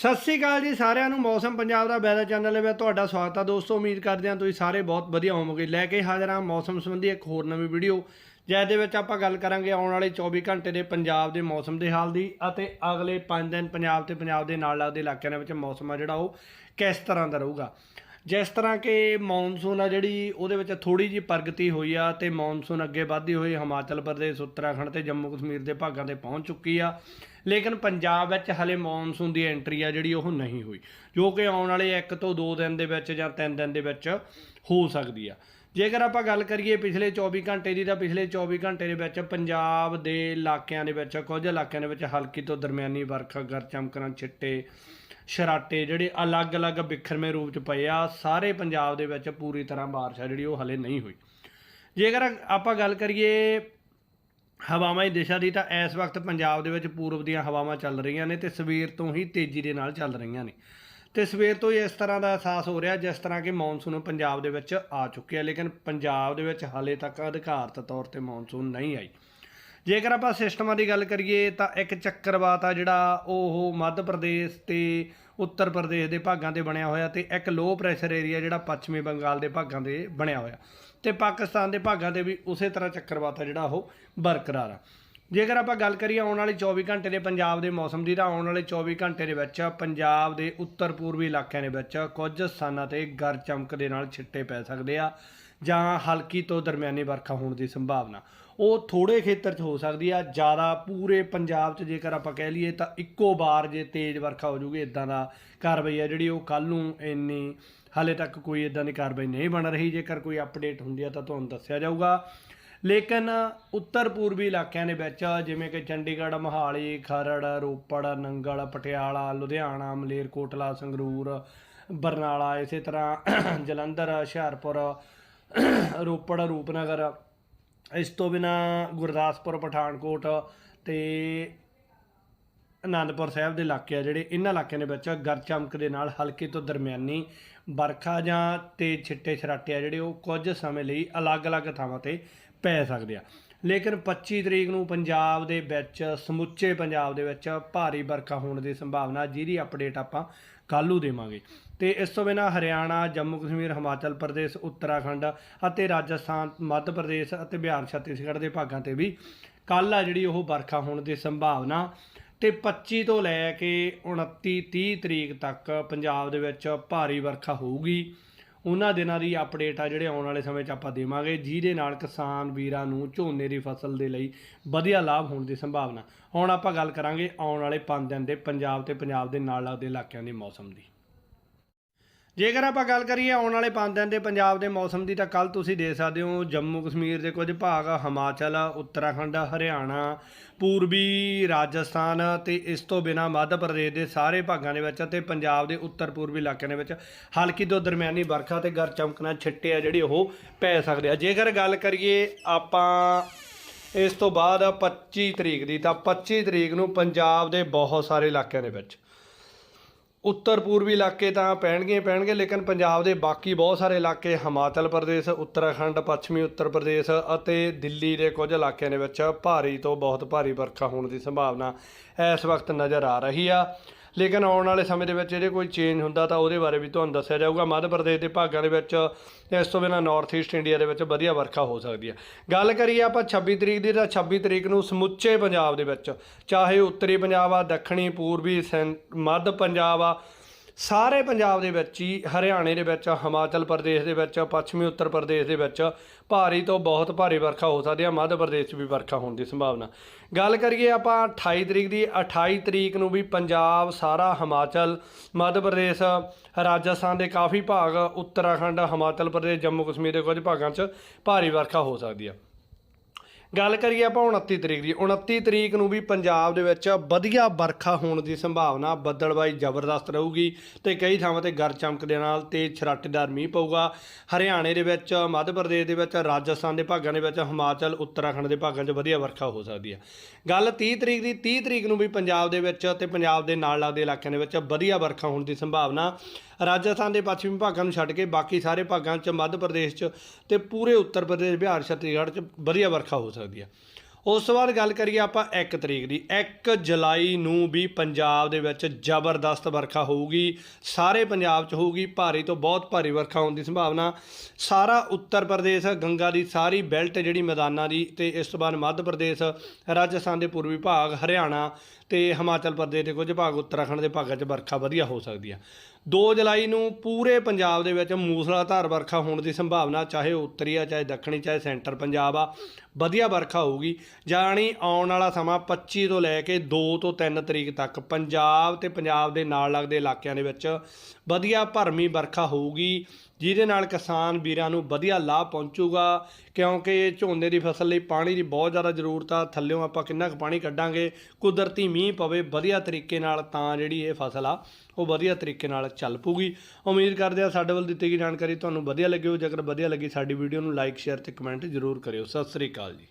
ਸਤਿ ਸ੍ਰੀ ਅਕਾਲ ਜੀ ਸਾਰਿਆਂ ਨੂੰ, ਮੌਸਮ ਪੰਜਾਬ ਦਾ ਵੈਦਰ ਚੈਨਲ ਦੇ ਵਿੱਚ ਤੁਹਾਡਾ ਸਵਾਗਤ ਹੈ ਦੋਸਤੋ, ਉਮੀਦ ਕਰਦੇ ਹਾਂ ਤੁਸੀਂ ਸਾਰੇ ਬਹੁਤ ਵਧੀਆ ਹੋਵੋਗੇ। ਲੈ ਕੇ ਹਾਜ਼ਰ ਹਾਂ ਮੌਸਮ ਸੰਬੰਧੀ ਇੱਕ ਹੋਰ ਨਵੀਂ ਵੀਡੀਓ, ਜਿਹਦੇ ਵਿੱਚ ਆਪਾਂ ਗੱਲ ਕਰਾਂਗੇ ਆਉਣ ਵਾਲੇ 24 ਘੰਟੇ ਦੇ ਪੰਜਾਬ ਦੇ ਮੌਸਮ ਦੇ ਹਾਲ ਦੀ ਅਤੇ ਅਗਲੇ 5 ਦਿਨ ਪੰਜਾਬ ਤੇ ਪੰਜਾਬ ਦੇ ਨਾਲ ਲੱਗਦੇ ਇਲਾਕਿਆਂ ਦੇ ਵਿੱਚ ਮੌਸਮ ਆ ਜਿਹੜਾ ਉਹ ਕਿਸ ਤਰ੍ਹਾਂ ਦਾ ਰਹੂਗਾ। ਜਿਸ ਤਰ੍ਹਾਂ ਕਿ ਮੌਨਸੂਨ ਆ ਜਿਹੜੀ, ਉਹਦੇ ਵਿੱਚ ਥੋੜੀ ਜਿਹੀ ਪ੍ਰਗਤੀ ਹੋਈ ਆ ਤੇ ਮੌਨਸੂਨ ਅੱਗੇ ਵਧਦੀ ਹੋਈ ਹਿਮਾਚਲ ਪ੍ਰਦੇਸ਼, ਉੱਤਰਾਖੰਡ ਤੇ ਜੰਮੂ ਕਸ਼ਮੀਰ ਦੇ ਭਾਗਾਂ ਤੇ ਪਹੁੰਚ ਚੁੱਕੀ ਆ। ਲੇਕਿਨ ਪੰਜਾਬ ਵਿੱਚ ਹਲੇ ਮੌਨਸੂਨ ਦੀ ਐਂਟਰੀ ਆ ਜਿਹੜੀ ਉਹ ਨਹੀਂ ਹੋਈ। ਜੋ ਕਿ ਆਉਣ ਵਾਲੇ 1 ਤੋਂ 2 ਦਿਨ ਦੇ ਵਿੱਚ ਜਾਂ 3 ਦਿਨ ਦੇ ਵਿੱਚ ਹੋ ਸਕਦੀ ਆ। ਜੇਕਰ ਆਪਾਂ ਗੱਲ ਕਰੀਏ ਪਿਛਲੇ 24 ਘੰਟੇ ਦੀ ਤਾਂ ਪਿਛਲੇ 24 ਘੰਟੇ ਦੇ ਵਿੱਚ ਪੰਜਾਬ ਦੇ ਇਲਾਕਿਆਂ ਦੇ ਵਿੱਚ, ਕੁਝ ਇਲਾਕਿਆਂ ਦੇ ਵਿੱਚ ਹਲਕੀ ਤੋਂ ਦਰਮਿਆਨੀ ਵਰਖਾ ਗਰ ਚਮਕਰਾਂ ਛਿੱਟੇ ਸ਼ਰਾਟੇ ਜਿਹੜੇ ਅਲੱਗ-ਅਲੱਗ ਬਿਖਰਵੇਂ ਰੂਪ ਚ ਪਏ ਆ, ਸਾਰੇ ਪੰਜਾਬ ਦੇ ਵਿੱਚ ਪੂਰੀ ਤਰ੍ਹਾਂ ਬਾਰਿਸ਼ ਆ ਜਿਹੜੀ ਉਹ ਹਲੇ ਨਹੀਂ ਹੋਈ। ਜੇਕਰ ਆਪਾਂ ਗੱਲ ਕਰੀਏ ਹਵਾਵਾਂ ਦੀ ਦਿਸ਼ਾ ਦੀ ਤਾਂ ਇਸ ਵਕਤ ਪੰਜਾਬ ਦੇ ਵਿੱਚ ਪੂਰਬ ਦੀਆਂ ਹਵਾਵਾਂ ਚੱਲ ਰਹੀਆਂ ਨੇ ਤੇ ਸਵੇਰ ਤੋਂ ਹੀ ਤੇਜ਼ੀ ਦੇ ਨਾਲ ਚੱਲ ਰਹੀਆਂ ਨੇ। ਤੇ ਸਵੇਰ ਤੋਂ ਹੀ ਇਸ ਤਰ੍ਹਾਂ ਦਾ ਅਹਿਸਾਸ ਹੋ ਰਿਹਾ ਜਿਸ ਤਰ੍ਹਾਂ ਕਿ ਮੌਨਸੂਨ ਪੰਜਾਬ ਦੇ ਵਿੱਚ ਆ ਚੁੱਕਿਆ, ਲੇਕਿਨ ਪੰਜਾਬ ਦੇ ਵਿੱਚ ਹਾਲੇ ਤੱਕ ਅਧਿਕਾਰਤ ਤੌਰ ਤੇ ਮੌਨਸੂਨ ਨਹੀਂ ਆਈ। ਜੇਕਰ ਆਪਾਂ ਸਿਸਟਮਾਂ ਦੀ ਗੱਲ ਕਰੀਏ ਤਾਂ ਇੱਕ ਚੱਕਰਵਾਤ ਆ ਜਿਹੜਾ ਉਹ ਮੱਧ ਪ੍ਰਦੇਸ਼ ਤੇ ਉੱਤਰ ਪ੍ਰਦੇਸ਼ ਦੇ ਭਾਗਾਂ ਤੇ ਬਣਿਆ ਹੋਇਆ ਤੇ ਇੱਕ ਲੋ ਪ੍ਰੈਸ਼ਰ ਏਰੀਆ ਜਿਹੜਾ ਪੱਛਮੀ ਬੰਗਾਲ ਦੇ ਭਾਗਾਂ ਤੇ ਬਣਿਆ ਹੋਇਆ। ਤੇ ਪਾਕਿਸਤਾਨ ਦੇ ਭਾਗਾਂ ਤੇ ਵੀ ਉਸੇ ਤਰ੍ਹਾਂ ਚੱਕਰਵਾਤ ਆ ਜਿਹੜਾ ਉਹ ਬਰਕਰਾਰ ਆ। ਜੇਕਰ ਆਪਾਂ ਗੱਲ ਕਰੀਏ ਆਉਣ ਵਾਲੇ 24 ਘੰਟੇ ਦੇ ਪੰਜਾਬ ਦੇ ਮੌਸਮ ਦੀ ਤਾਂ ਆਉਣ ਵਾਲੇ 24 ਘੰਟੇ ਦੇ ਵਿੱਚ ਪੰਜਾਬ ਦੇ ਉੱਤਰ ਪੂਰਬੀ ਇਲਾਕਿਆਂ ਦੇ ਵਿੱਚ ਕੁਝ ਸਥਾਨਾਂ ਤੇ ਗਰ ਚਮਕ ਦੇ ਨਾਲ ਛਿੱਟੇ ਪੈ ਸਕਦੇ ਆ। ਜਾਂ ਹਲਕੀ ਤੋਂ ਦਰਮਿਆਨੀ ਵਰਖਾ ਹੋਣ ਦੀ ਸੰਭਾਵਨਾ। ਉਹ ਥੋੜੇ ਖੇਤਰ 'ਚ ਹੋ ਸਕਦੀ ਆ, ਜ਼ਿਆਦਾ ਪੂਰੇ ਪੰਜਾਬ 'ਚ ਜੇਕਰ ਆਪਾਂ ਕਹਿ ਲਈਏ ਤਾਂ ਇੱਕੋ ਵਾਰ ਜੇ ਤੇਜ਼ ਵਰਖਾ ਹੋ ਜੂਗੀ ਇਦਾਂ ਦਾ ਕਾਰਵਾਈ ਆ ਜਿਹੜੀ ਉਹ ਕੱਲ ਨੂੰ ਇੰਨੀ ਹਾਲੇ ਤੱਕ ਕੋਈ ਇਦਾਂ ਦੀ ਕਾਰਵਾਈ ਨਹੀਂ ਬਣ ਰਹੀ। ਜੇਕਰ ਕੋਈ ਅਪਡੇਟ ਹੁੰਦੀ ਆ ਤਾਂ ਤੁਹਾਨੂੰ ਦੱਸਿਆ ਜਾਊਗਾ। ਲੇਕਿਨ ਉੱਤਰ ਪੂਰਬੀ ਇਲਾਕਿਆਂ ਦੇ ਵਿੱਚ ਜਿਵੇਂ ਕਿ ਚੰਡੀਗੜ੍ਹ, ਮੋਹਾਲੀ, ਖਰੜ, ਰੋਪੜ, ਨੰਗਲ, ਪਟਿਆਲਾ, ਲੁਧਿਆਣਾ, ਮਲੇਰਕੋਟਲਾ, ਸੰਗਰੂਰ, ਬਰਨਾਲਾ, ਇਸੇ ਤਰ੍ਹਾਂ ਜਲੰਧਰ, ਹੁਸ਼ਿਆਰਪੁਰ ਰੋਪੜ, ਰੂਪਨਗਰ, ਇਸ ਤੋਂ ਬਿਨਾ ਗੁਰਦਾਸਪੁਰ, ਪਠਾਨਕੋਟ ਤੇ ਅਨੰਦਪੁਰ ਸਾਹਿਬ ਦੇ ਇਲਾਕੇ ਆ ਜਿਹੜੇ ਇਹਨਾਂ ਇਲਾਕਿਆਂ ਦੇ ਵਿੱਚ ਗਰ ਚਮਕ ਦੇ ਨਾਲ ਹਲਕੀ ਤੋਂ ਦਰਮਿਆਨੀ ਵਰਖਾ ਜਾਂ ਤੇ ਛਿੱਟੇ ਛਰਾਟੇ ਆ ਜਿਹੜੇ ਉਹ ਕੁਝ ਸਮੇਂ ਲਈ ਅਲੱਗ-ਅਲੱਗ ਥਾਵਾਂ ਤੇ ਪੈ ਸਕਦੇ ਆ। ਲੇਕਿਨ 25 ਤਰੀਕ ਨੂੰ ਪੰਜਾਬ ਦੇ ਵਿੱਚ ਸਮੁੱਚੇ ਪੰਜਾਬ ਦੇ ਵਿੱਚ ਭਾਰੀ ਵਰਖਾ ਹੋਣ ਦੀ ਸੰਭਾਵਨਾ ਜਿਹਦੀ ਅਪਡੇਟ ਆਪਾਂ ਕੱਲ੍ਹ ਦੇਵਾਂਗੇ। ਤੇ ਇਸ ਤੋਂ ਬਿਨਾ ਹਰਿਆਣਾ, ਜੰਮੂ ਕਸ਼ਮੀਰ, ਹਿਮਾਚਲ ਪ੍ਰਦੇਸ਼, ਉੱਤਰਾਖੰਡ ਅਤੇ ਰਾਜਸਥਾਨ, ਮੱਧ ਪ੍ਰਦੇਸ਼ ਅਤੇ ਬਿਹਾਰ ਛੱਤੀਸਗੜ੍ਹ ਦੇ ਭਾਗਾਂ ਤੇ ਵੀ ਕੱਲ ਆ ਜਿਹੜੀ ਉਹ ਵਰਖਾ ਹੋਣ ਦੀ ਸੰਭਾਵਨਾ। ਤੇ 25 ਤੋਂ ਲੈ ਕੇ 29 30 ਤਰੀਕ ਤੱਕ ਪੰਜਾਬ ਦੇ ਵਿੱਚ ਭਾਰੀ ਵਰਖਾ ਹੋਊਗੀ। ਉਹਨਾਂ ਦਿਨਾਂ ਦੀ ਅਪਡੇਟ ਆ ਜਿਹੜੇ ਆਉਣ ਵਾਲੇ ਸਮੇਂ 'ਚ ਆਪਾਂ ਦੇਵਾਂਗੇ, ਜਿਹਦੇ ਨਾਲ ਕਿਸਾਨ ਵੀਰਾਂ ਨੂੰ ਝੋਨੇ ਦੀ ਫਸਲ ਦੇ ਲਈ ਵਧੀਆ ਲਾਭ ਹੋਣ ਦੀ ਸੰਭਾਵਨਾ। ਹੁਣ ਆਪਾਂ ਗੱਲ ਕਰਾਂਗੇ ਆਉਣ ਵਾਲੇ 5 ਦਿਨ ਦੇ ਪੰਜਾਬ ਤੇ ਪੰਜਾਬ ਦੇ ਨਾਲ ਲੱਗਦੇ ਇਲਾਕਿਆਂ ਦੇ ਮੌਸਮ ਦੀ। ਜੇਕਰ ਆਪਾਂ ਗੱਲ ਕਰੀਏ ਆਉਣ ਵਾਲੇ 5 ਦਿਨ ਦੇ ਪੰਜਾਬ ਦੇ ਮੌਸਮ ਦੀ ਤਾਂ ਕੱਲ ਤੁਸੀਂ ਦੇਖ ਸਕਦੇ ਹੋ ਜੰਮੂ ਕਸ਼ਮੀਰ ਦੇ ਕੁਝ ਭਾਗ, ਹਿਮਾਚਲ, ਉੱਤਰਾਖੰਡ, ਹਰਿਆਣਾ, ਪੂਰਬੀ ਰਾਜਸਥਾਨ ਤੇ ਇਸ ਤੋਂ ਬਿਨਾ ਮੱਧ ਪ੍ਰਦੇਸ਼ ਦੇ ਸਾਰੇ ਭਾਗਾਂ ਦੇ ਵਿੱਚ ਅਤੇ ਪੰਜਾਬ ਦੇ ਉੱਤਰ ਪੂਰਬੀ ਇਲਾਕਿਆਂ ਦੇ ਵਿੱਚ ਹਲਕੀ ਤੋਂ ਦਰਮਿਆਨੀ ਵਰਖਾ ਤੇ ਗਰ ਚਮਕਣਾ ਛਿੱਟੇ ਆ ਜਿਹੜੇ ਉਹ ਪੈ ਸਕਦੇ ਆ। ਜੇਕਰ ਗੱਲ ਕਰੀਏ ਆਪਾਂ ਇਸ ਤੋਂ ਬਾਅਦ 25 ਤਰੀਕ ਦੀ ਤਾਂ 25 ਤਰੀਕ ਨੂੰ ਪੰਜਾਬ ਦੇ ਬਹੁਤ ਸਾਰੇ ਇਲਾਕਿਆਂ ਦੇ ਵਿੱਚ ਉੱਤਰ ਪੂਰਬੀ ਇਲਾਕੇ ਤਾਂ ਪੈਣਗੇ ਹੀ ਪੈਣਗੇ, ਲੇਕਿਨ ਪੰਜਾਬ ਦੇ ਬਾਕੀ ਬਹੁਤ ਸਾਰੇ ਇਲਾਕੇ ਹਿਮਾਚਲ ਪ੍ਰਦੇਸ਼, ਉੱਤਰਾਖੰਡ, ਪੱਛਮੀ ਉੱਤਰ ਪ੍ਰਦੇਸ਼ ਅਤੇ ਦਿੱਲੀ ਦੇ ਕੁਝ ਇਲਾਕਿਆਂ ਦੇ ਵਿੱਚ ਭਾਰੀ ਤੋਂ ਬਹੁਤ ਭਾਰੀ ਵਰਖਾ ਹੋਣ ਦੀ ਸੰਭਾਵਨਾ ਇਸ ਵਕਤ ਨਜ਼ਰ ਆ ਰਹੀ ਆ। ਲੇਕਿਨ ਆਉਣ ਵਾਲੇ ਸਮੇਂ ਦੇ ਵਿੱਚ ਇਹਦੇ ਕੋਈ ਚੇਂਜ ਹੁੰਦਾ ਤਾਂ ਉਹਦੇ ਬਾਰੇ ਵੀ ਤੁਹਾਨੂੰ ਦੱਸਿਆ ਜਾਊਗਾ। ਮੱਧ ਪ੍ਰਦੇਸ਼ ਦੇ ਭਾਗਾਂ ਦੇ ਵਿੱਚ ਇਸ ਤੋਂ ਬਿਨਾਂ ਨਾਰਥ ਈਸਟ ਇੰਡੀਆ ਦੇ ਵਿੱਚ ਵਧੀਆ ਵਰਖਾ ਹੋ ਸਕਦੀ ਹੈ। ਗੱਲ ਕਰੀਏ ਆਪਾਂ 26 ਤਰੀਕ ਦੀ ਤਾਂ 26 ਤਰੀਕ ਨੂੰ ਸਮੁੱਚੇ ਪੰਜਾਬ ਦੇ ਵਿੱਚ, ਚਾਹੇ ਉੱਤਰੀ ਪੰਜਾਬ ਆ, ਦੱਖਣੀ, ਪੂਰਬੀ, ਸੈਂ- ਮੱਧ ਪੰਜਾਬ ਆ ਸਾਰੇ ਪੰਜਾਬ ਦੇ ਵਿੱਚ ਹੀ, ਹਰਿਆਣੇ ਦੇ ਵਿੱਚ, ਹਿਮਾਚਲ ਪ੍ਰਦੇਸ਼ ਦੇ ਵਿੱਚ, ਪੱਛਮੀ ਉੱਤਰ ਪ੍ਰਦੇਸ਼ ਦੇ ਵਿੱਚ ਭਾਰੀ ਤੋਂ ਬਹੁਤ ਭਾਰੀ ਵਰਖਾ ਹੋ ਸਕਦੀ ਹੈ, ਮੱਧ ਪ੍ਰਦੇਸ਼ 'ਚ ਵੀ ਵਰਖਾ ਹੋਣ ਦੀ ਸੰਭਾਵਨਾ। ਗੱਲ ਕਰੀਏ ਆਪਾਂ 28 ਤਰੀਕ ਦੀ 28 ਤਰੀਕ ਨੂੰ ਵੀ ਪੰਜਾਬ ਸਾਰਾ ਹਿਮਾਚਲ, ਮੱਧ ਪ੍ਰਦੇਸ਼, ਰਾਜਸਥਾਨ ਦੇ ਕਾਫੀ ਭਾਗ, ਉੱਤਰਾਖੰਡ, ਹਿਮਾਚਲ ਪ੍ਰਦੇਸ਼, ਜੰਮੂ ਕਸ਼ਮੀਰ ਦੇ ਕੁਝ ਭਾਗਾਂ 'ਚ ਭਾਰੀ ਵਰਖਾ ਹੋ ਸਕਦੀ ਹੈ। ਗੱਲ ਕਰੀਏ ਆਪਾਂ 29 ਤਰੀਕ ਦੀ। 29 ਤਰੀਕ ਨੂੰ ਵੀ ਪੰਜਾਬ ਦੇ ਵਿੱਚ ਵਧੀਆ ਵਰਖਾ ਹੋਣ ਦੀ ਸੰਭਾਵਨਾ ਬੱਦਲਬਾਈ ਜ਼ਬਰਦਸਤ ਰਹੂਗੀ ਤੇ ਕਈ ਥਾਵਾਂ ਤੇ ਗਰ ਚਮਕ ਦੇ ਨਾਲ ਤੇਜ਼ ਛਰਾਟੇਦਾਰ ਮੀਂਹ ਪਊਗਾ। ਹਰਿਆਣੇ ਦੇ ਵਿੱਚ, ਮੱਧ ਪ੍ਰਦੇਸ਼ ਦੇ ਵਿੱਚ, ਰਾਜਸਥਾਨ ਦੇ ਭਾਗਾਂ ਦੇ ਵਿੱਚ, ਹਿਮਾਚਲ, ਉੱਤਰਾਖੰਡ ਦੇ ਭਾਗਾਂ 'ਚ ਵਧੀਆ ਵਰਖਾ ਹੋ ਸਕਦੀ ਹੈ। ਗੱਲ 30 ਤਰੀਕ ਦੀ 30 ਤਰੀਕ ਨੂੰ ਵੀ ਪੰਜਾਬ ਦੇ ਵਿੱਚ ਤੇ ਪੰਜਾਬ ਦੇ ਨਾਲ ਲੱਗਦੇ ਇਲਾਕਿਆਂ ਦੇ ਵਿੱਚ ਵਧੀਆ ਵਰਖਾ ਹੋਣ ਦੀ ਸੰਭਾਵਨਾ ਰਾਜਸਥਾਨ ਦੇ ਪੱਛਮੀ ਭਾਗਾਂ ਨੂੰ ਛੱਡ ਕੇ ਬਾਕੀ ਸਾਰੇ ਭਾਗਾਂ 'ਚ ਮੱਧ ਪ੍ਰਦੇਸ਼ 'ਚ ਤੇ ਪੂਰੇ ਉੱਤਰ ਪ੍ਰਦੇਸ਼, ਬਿਹਾਰ, ਛੱਤੀਸਗੜ੍ਹ 'ਚ ਵਧੀਆ ਵਰਖਾ ਹੋ ਸਕਦੀ ਹੈ ਉਸ ਤੋਂ ਬਾਅਦ ਗੱਲ ਕਰੀਏ ਆਪਾਂ 1 ਤਰੀਕ ਦੀ। 1 ਜੁਲਾਈ ਨੂੰ ਵੀ ਪੰਜਾਬ ਦੇ ਵਿੱਚ ਜ਼ਬਰਦਸਤ ਵਰਖਾ ਹੋਊਗੀ। ਸਾਰੇ ਪੰਜਾਬ 'ਚ ਹੋਊਗੀ। ਭਾਰੀ ਤੋਂ ਬਹੁਤ ਭਾਰੀ ਵਰਖਾ ਹੋਣ ਦੀ ਸੰਭਾਵਨਾ। ਸਾਰਾ ਉੱਤਰ ਪ੍ਰਦੇਸ਼, ਗੰਗਾ ਦੀ ਸਾਰੀ ਬੈਲਟ ਜਿਹੜੀ ਮੈਦਾਨਾਂ ਦੀ ਤੇ ਇਸ ਤੋਂ ਬਾਅਦ ਮੱਧ ਪ੍ਰਦੇਸ਼, ਰਾਜਸਥਾਨ ਦੇ ਪੂਰਬੀ ਭਾਗ, ਹਰਿਆਣਾ ਤੇ ਹਿਮਾਚਲ ਪ੍ਰਦੇਸ਼ ਦੇ ਕੁਝ ਭਾਗ, ਉੱਤਰਾਖੰਡ ਦੇ ਭਾਗਾਂ 'ਚ ਵਰਖਾ ਵਧੀਆ ਹੋ ਸਕਦੀ ਆ। 2 ਜੁਲਾਈ ਨੂੰ ਪੂਰੇ ਪੰਜਾਬ ਦੇ ਵਿੱਚ ਮੂਸਲਾਧਾਰ ਵਰਖਾ ਹੋਣ ਦੀ ਸੰਭਾਵਨਾ, ਚਾਹੇ ਉੱਤਰੀ ਆ, ਚਾਹੇ ਦੱਖਣੀ, ਚਾਹੇ ਸੈਂਟਰ ਪੰਜਾਬ ਆ, ਵਧੀਆ ਵਰਖਾ ਹੋਊਗੀ। ਜਾਣੀ ਆਉਣ ਵਾਲਾ ਸਮਾਂ 25 ਤੋਂ ਲੈ ਕੇ 2 ਤੋਂ 3 ਤਰੀਕ ਤੱਕ ਪੰਜਾਬ ਤੇ ਪੰਜਾਬ ਦੇ ਨਾਲ ਲੱਗਦੇ ਇਲਾਕਿਆਂ ਦੇ ਵਿੱਚ ਵਧੀਆ ਭਰਮੀ ਵਰਖਾ ਹੋਊਗੀ। ਜਿਹਦੇ ਨਾਲ ਕਿਸਾਨ ਵੀਰਾਂ ਨੂੰ ਵਧੀਆ ਲਾਭ ਪਹੁੰਚੂਗਾ, ਕਿਉਂਕਿ ਝੋਨੇ ਦੀ ਫਸਲ ਲਈ ਪਾਣੀ ਦੀ ਬਹੁਤ ਜ਼ਿਆਦਾ ਜ਼ਰੂਰਤ ਆ ਥੱਲਿਓਂ ਆਪਾਂ ਕਿੰਨਾ ਕੁ ਪਾਣੀ ਕੱਢਾਂਗੇ, ਕੁਦਰਤੀ ਮੀਂਹ ਪਵੇ ਵਧੀਆ ਤਰੀਕੇ ਨਾਲ ਤਾਂ ਜਿਹੜੀ ਇਹ ਫਸਲ ਆ, ਉਹ ਵਧੀਆ ਤਰੀਕੇ ਨਾਲ ਚੱਲ ਪੂਗੀ ਉਮੀਦ ਕਰਦੇ ਆ ਸਾਡੇ ਵੱਲ ਦਿੱਤੀ ਗਈ ਜਾਣਕਾਰੀ ਤੁਹਾਨੂੰ ਵਧੀਆ ਲੱਗੀ ਹੋ ਜੇਕਰ ਵਧੀਆ ਲੱਗੀ ਸਾਡੀ ਵੀਡੀਓ ਨੂੰ ਲਾਈਕ, ਸ਼ੇਅਰ ਤੇ ਕਮੈਂਟ ਜ਼ਰੂਰ ਕਰਿਓ। ਸਤਿ ਸ੍ਰੀ ਅਕਾਲ ਜੀ।